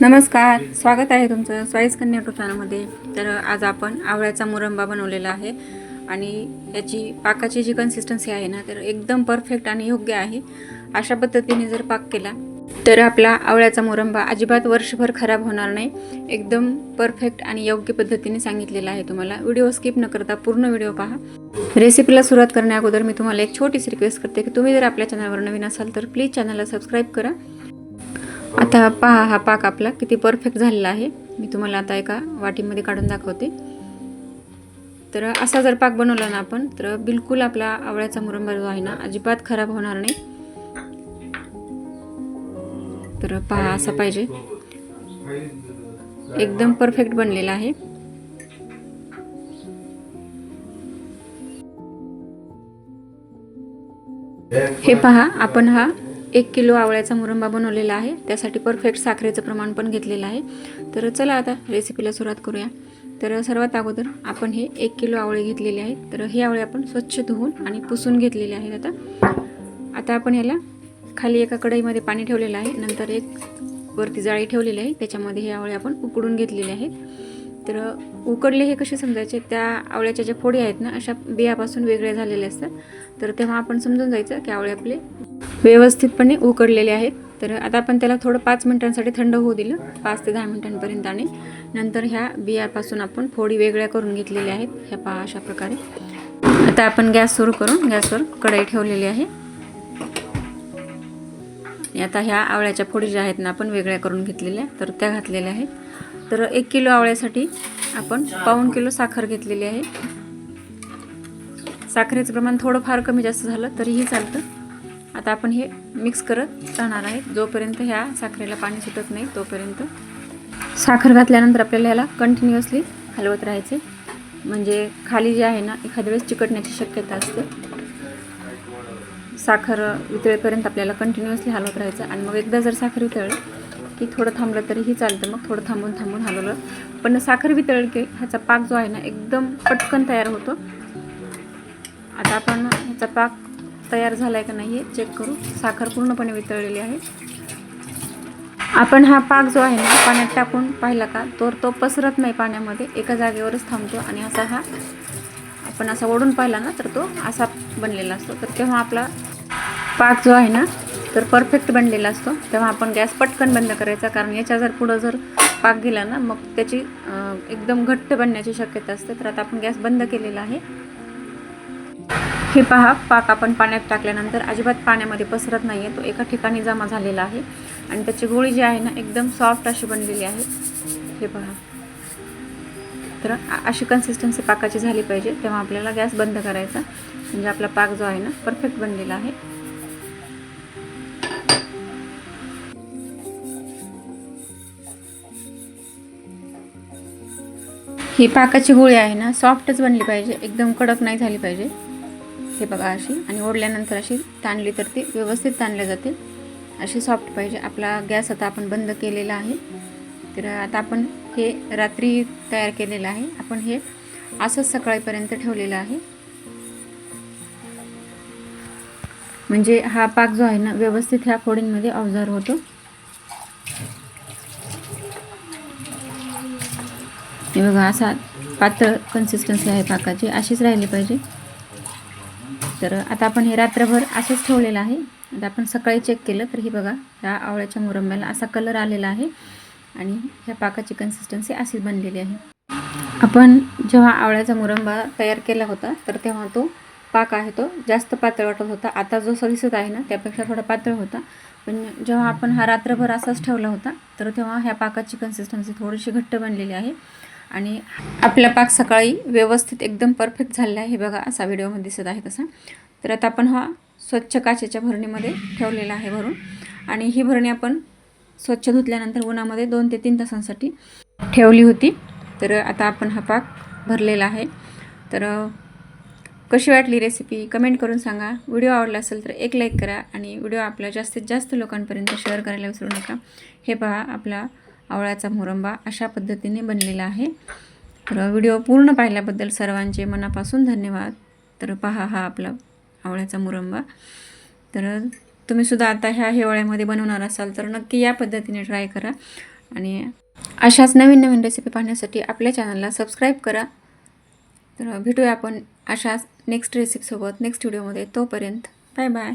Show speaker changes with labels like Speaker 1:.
Speaker 1: नमस्कार स्वागत आहे तुमचं स्वाईस कन्या युट्यूब चॅनलमध्ये. तर आज आपण आवळ्याचा मुरंबा बनवलेला आहे आणि याची पाकाची जी कन्सिस्टन्सी आहे ना तर एकदम परफेक्ट आणि योग्य आहे. अशा पद्धतीने जर पाक केला तर आपला आवळ्याचा मुरंबा अजिबात वर्षभर खराब होणार नाही. एकदम परफेक्ट आणि योग्य पद्धतीने सांगितलेला आहे तुम्हाला. व्हिडिओ स्किप न करता पूर्ण व्हिडिओ पहा. रेसिपीला सुरुवात करण्या अगोदर मी तुम्हाला एक छोटीशी रिक्वेस्ट करते की तुम्ही जर आपल्या चॅनलवर नवीन असाल तर प्लीज चॅनलला सबस्क्राईब करा. आता पहा हा पाक आपला किती परफेक्ट झालेला आहे. मी तुम्हाला आता एका वाटीमध्ये काढून दाखवते. तर असा जर पाक बनवला ना आपण तर बिलकुल आपला आवळ्याचा मुरंबा जो आहे ना अजिबात खराब होणार नाही. तर पहा असा पाहिजे. एकदम परफेक्ट बनलेला आहे. हे पहा आपण हा एक किलो आवळ्याचा मुरंबा बनवलेला आहे. त्यासाठी परफेक्ट साखरेचं प्रमाण पण घेतलेलं आहे. तर चला आता रेसिपीला सुरुवात करूया. तर सर्वात अगोदर आपण हे एक किलो आवळे घेतलेले आहेत. तर हे आवळे आपण स्वच्छ धुवून आणि पुसून घेतलेले आहेत आता. आता आपण याला खाली एका कढईमध्ये पाणी ठेवलेलं आहे. नंतर एक वरती जाळी ठेवलेली आहे. त्याच्यामध्ये हे आवळे आपण उकडून घेतलेले आहेत. तर उकडले हे कसे समजायचे? त्या आवळ्याच्या ज्या फोडी आहेत ना अशा बियापासून वेगळ्या झालेल्या असतात. तर तेव्हा आपण समजून जायचं की आवळे आपले व्यवस्थितपणे उकडलेले आहेत. तर आता आपण त्याला थोडं पाच मिनिटांसाठी थंड होऊ दिलं. पाच ते दहा मिनिटांपर्यंत आणि नंतर ह्या बियापासून आपण फोडी वेगळ्या करून घेतलेल्या आहेत. ह्या पहा अशा प्रकारे. आता आपण गॅस सुरू करून गॅसवर कढई ठेवलेली आहे. आता ह्या आवळ्याच्या फोडी ज्या आहेत ना आपण वेगळ्या करून घेतलेल्या तर त्या घातलेल्या आहेत. तर एक किलो आवळ्यासाठी आपण पाऊण किलो साखर घेतलेली आहे. साखरेचं प्रमाण थोडं फार कमी जास्त झालं तरीही चालतं. आता आपण हे मिक्स करत राहणार आहे. जोपर्यंत ह्या साखरेला पाणी सुटत नाही तोपर्यंत साखर घातल्यानंतर आपल्याला ह्याला कंटिन्युअसली हलवत राहायचे. म्हणजे खाली जे आहे ना एखाद्या वेळेस चिकटण्याची शक्यता असते. साखर वितळेपर्यंत आपल्याला कंटिन्युअसली हलवत राहायचं. आणि मग एकदा जर साखर वितळलं की थोडं थांबलं तरीही चालतं. मग थोडं थांबून थांबून हलवलं. पण साखर वितळलं की ह्याचा पाक जो आहे ना एकदम पटकन तयार होतो. आता आपण ह्याचा पाक तयार झाला आहे का नाही आहे चेक करू. साखर पूर्णपणे वितळलेली आहे. आपण हा पाक जो आहे ना पाण्यात टाकून पाहिला का तर तो पसरत नाही पाण्यामध्ये. एका जागेवरच थांबतो आणि असा हा आपण असा ओढून पाहिला ना तर तो असा बनलेला असतो. तर तेव्हा आपला पाक जो आहे ना तर परफेक्ट बनलेला असतो. तेव्हा आपण गॅस पटकन बंद करायचा कारण याच्या जर पुढं जर पाक गेला ना मग त्याची एकदम घट्ट बनण्याची शक्यता असते. तर आता आपण गॅस बंद केलेला आहे. हे पहा पाक आपण पाण्यात टाकल्यानंतर अजिबात पाण्यामध्ये पसरत नाही आहे तो एका ठिकाणी जमा झालेला आहे. आणि त्याची गोळी जी आहे ना एकदम सॉफ्ट अशी बनलेली आहे. हे पहा. तर अशी कन्सिस्टन्सी पाकाची झाली पाहिजे. तेव्हा आपल्याला गॅस बंद करायचा. म्हणजे आपला पाक जो आहे ना परफेक्ट बनलेला आहे. ही पाकाची गोळी आहे ना सॉफ्टच बनली पाहिजे. एकदम कडक नाही झाली पाहिजे. हे बघा अशी. आणि ओढल्यानंतर अशी ताणली तर ती व्यवस्थित ताणल्या जाते अशी सॉफ्ट पाहिजे. आपला गॅस आता आपण बंद केलेला आहे. तर आता आपण हे रात्री तयार केलेलं आहे. आपण हे असंच सकाळीपर्यंत ठेवलेलं आहे. म्हणजे हा पाक जो आहे ना व्यवस्थित ह्या फोडींमध्ये अवजार होतो. हे बघा असा पातळ कन्सिस्टन्सी आहे पाकाची. अशीच राहिली पाहिजे. तर आता आपण हे रात्रभर असंच ठेवलेलं आहे. आता आपण सकाळी चेक केलं तर हे बघा ह्या आवळ्याच्या मुरंब्याला असा कलर आलेला आहे आणि ह्या पाकाची कन्सिस्टन्सी अशीच बनलेली आहे. आपण जेव्हा आवळ्याचा मुरंबा तयार केला होता तर तेव्हा तो पाक आहे तो जास्त पातळ वाटत होता. आता जो दिसत आहे ना त्यापेक्षा थोडा पातळ होता. पण जेव्हा आपण हा रात्रभर असाच ठेवला होता तर तेव्हा ह्या पाकाची कन्सिस्टन्सी थोडीशी घट्ट बनलेली आहे. आणि आपला पाक सकाळी व्यवस्थित एकदम परफेक्ट झालेला आहे. हे बघा असा व्हिडिओमध्ये दिसत आहे तसा. तर आता आपण हा स्वच्छ काचेच्या भरणीमध्ये ठेवलेला आहे भरून. आणि ही भरणी आपण स्वच्छ धुतल्यानंतर उन्हामध्ये दोन ते तीन तासांसाठी ठेवली होती. तर आता आपण हा पाक भरलेला आहे. तर कशी वाटली रेसिपी कमेंट करून सांगा. व्हिडिओ आवडला असेल तर एक लाईक करा आणि व्हिडिओ आपला जास्तीत जास्त लोकांपर्यंत शेअर करायला विसरू नका. हे पहा आपला आवळ्याचा मुरंबा अशा पद्धतीने बनलेला आहे. तर व्हिडिओ पूर्ण पाहिल्याबद्दल सर्वांचे मनापासून धन्यवाद. तर पहा हा आपला आवळ्याचा मुरंबा. तर तुम्ही सुद्धा आता ह्या हिवाळ्यामध्ये बनवणार असाल तर नक्की या पद्धतीने ट्राय करा. आणि अशाच नवीन नवीन रेसिपी पाहण्यासाठी आपल्या चॅनलला सबस्क्राईब करा. तर भेटूया आपण अशाच नेक्स्ट रेसिपीसोबत नेक्स्ट व्हिडिओमध्ये तोपर्यंत बाय बाय